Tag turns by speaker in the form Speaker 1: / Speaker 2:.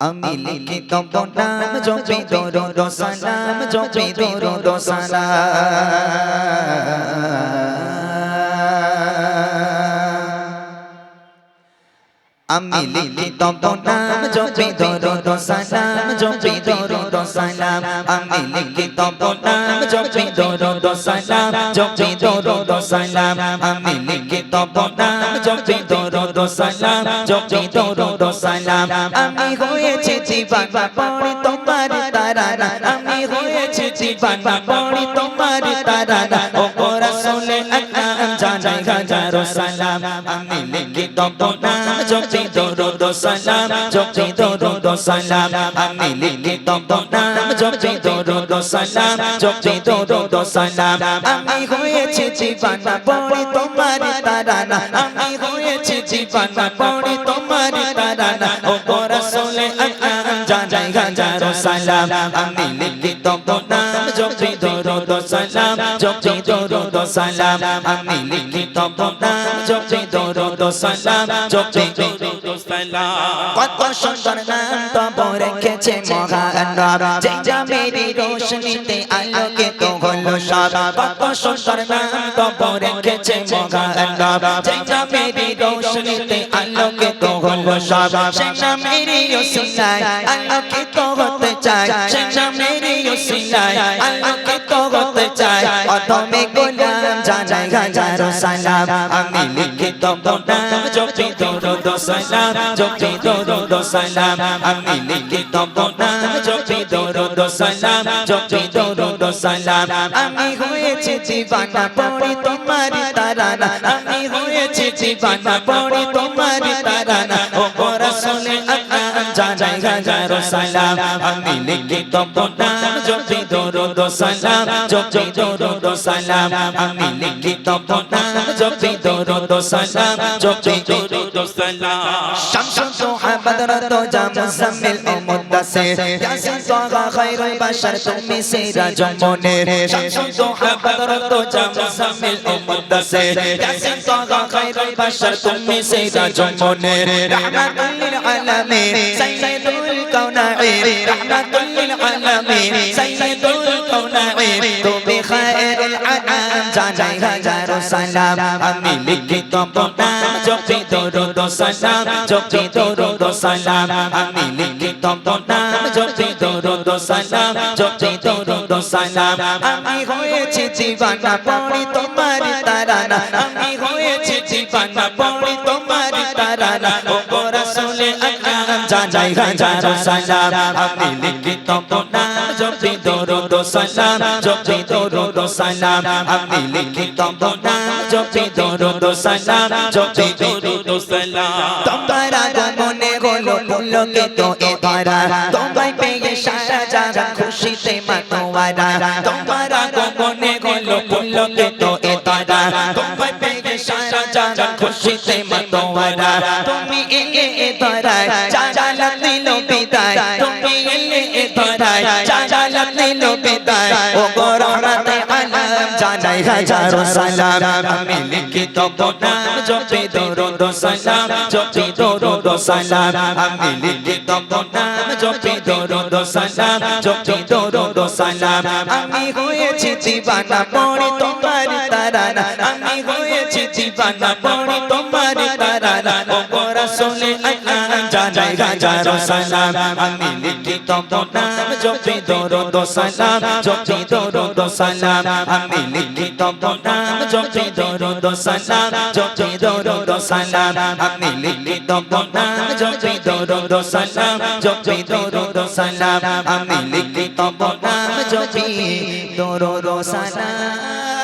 Speaker 1: আমি লিখিত নাম জপি দরুদ সালাম জপি দরুদ সালাম আমি লিখিত নাম জপি দরুদ সালাম জপি দরুদ সালাম আমি লিখিত নাম জপি দরুদ সালাম জপি দরুদ সালাম, আমি তব না জপি দরুদ সালাম, জপি দরুদ সালাম। আমি হয়েছি জীবানা পড়ি তোমার তারা আমি হয়েছি জীবানা পড়ি তোমার তারা ও রাসূলে আকরাম জানাই হাজারো সালাম, আমি লিখিত নাম জপি দরুদ সালাম জপি দরুদ সালাম আমি লিখিত নাম জপি দরুদ সালাম জপি দরুদ সালাম আমি হয়েছি জীবানা পড়ি তোমার তারানা আমি হয়েছি জীবানা পড়ি তোমার তারানা ও রাসূলে আকরাম জানাই হাজারো সালাম আমি লিখিত নাম জপি দরুদ সালাম জপি দরুদ সালাম আমি লিখিত নাম জপি দরুদ সালাম জপি দরুদ কত সুন্দর নাম তব রেখেছে মহানব যেটা মেরি রোশনীতে আলোকিত হলো সব। কত সুন্দর নাম তব রেখেছে মহানব যেটা মেরি রোশনীতে আলোকিত হলো সব। সেটা মেরি ওসিলায় আলোকিত হতে চায়। সেটা মেরি ওসিলায় আলোকিত হতে চায়। অদমে গোলাম জানাই হাজারো সালাম। নাম জপি দরুদ সালাম জপি দরুদ সালাম আমি লিখিত নাম জপি দরুদ সালাম জপি দরুদ সালাম আমি হয়েছি জীবানা পড়ি তোমার তারানা আমি হয়েছি জীবানা পড়ি তোমার তারানা ও রাসূলে আকরাম জানাই হাজারো সালাম আমি লিখি তপনা যতি দরুদ সালাম যতি দরুদ সালাম আমি লিখি তপনা যতি দরুদ সালাম যতি দরুদ সালাম শামসু সুহাবাদ রত জাম সামিল ও মুদাসির ইয়াসিন তোগা খায়রুল বাশার, তুমি সিরাজ মনে শামসু সুহাবাদ রত জাম সামিল ও মুদাসির ইয়াসিন তোগা খায়রুল বাশার, তুমি সিরাজ মনে রহমাতুল আলামিন, সাইয়্যিদুল কাউন الكونين رحمة للعالمين سيد الكونين تو بخير العالم جاني هزار سلام আমি লিখিত নাম জপি দরুদ সালাম জপি দরুদ সালাম আমি লিখিত নাম জপি দরুদ সালাম জপি দরুদ সালাম আমি হয়েছি জীবানা পড়ি তোমার তারানা আমি হয়েছি জীবানা পড়ি তোমার তারানা ও রাসূলে আকরাম জানাই হাজারো সালাম আমি লিখিত নাম জপি দরুদ সালাম জপি দরুদ সালাম আমি লিখিত নাম জপি দরুদ সালাম জপি দরুদ তোমার আগমনে হলো পুলকে তো এ ধরা তোমায় পেয়ে সারা জাহান খুশিতে মাতোয়ারা তোমার আগমনে হলো পুলকে তো এ ধরা তোমায় পেয়ে সারা জাহান খুশিতে মাতোয়ারা তুমি এলে এ ধরায় জালাল জানাই হাজারো সালাম। আমি লিখিত নাম জপি দরুদ সালাম জপি দরুদ সালাম। আমি লিখিত নাম জপি দরুদ সালাম জপি দরুদ সালাম। আমি হয়েছি দিবানা পড়ি তোমার তারানা। আমি হয়েছি দিবানা পড়ি তোমার তারানা। জানাই হাজারো সালাম আমি লিখিত নাম জপি দরুদ সালাম জপি দরুদ সালাম আমি লিখিত নাম জপি দরুদ সালাম জপি দরুদ সালাম আমি লিখিত নাম জপি দরুদ সালাম জপি দরুদ সালাম আমি লিখিত নাম জপি দরুদ সালাম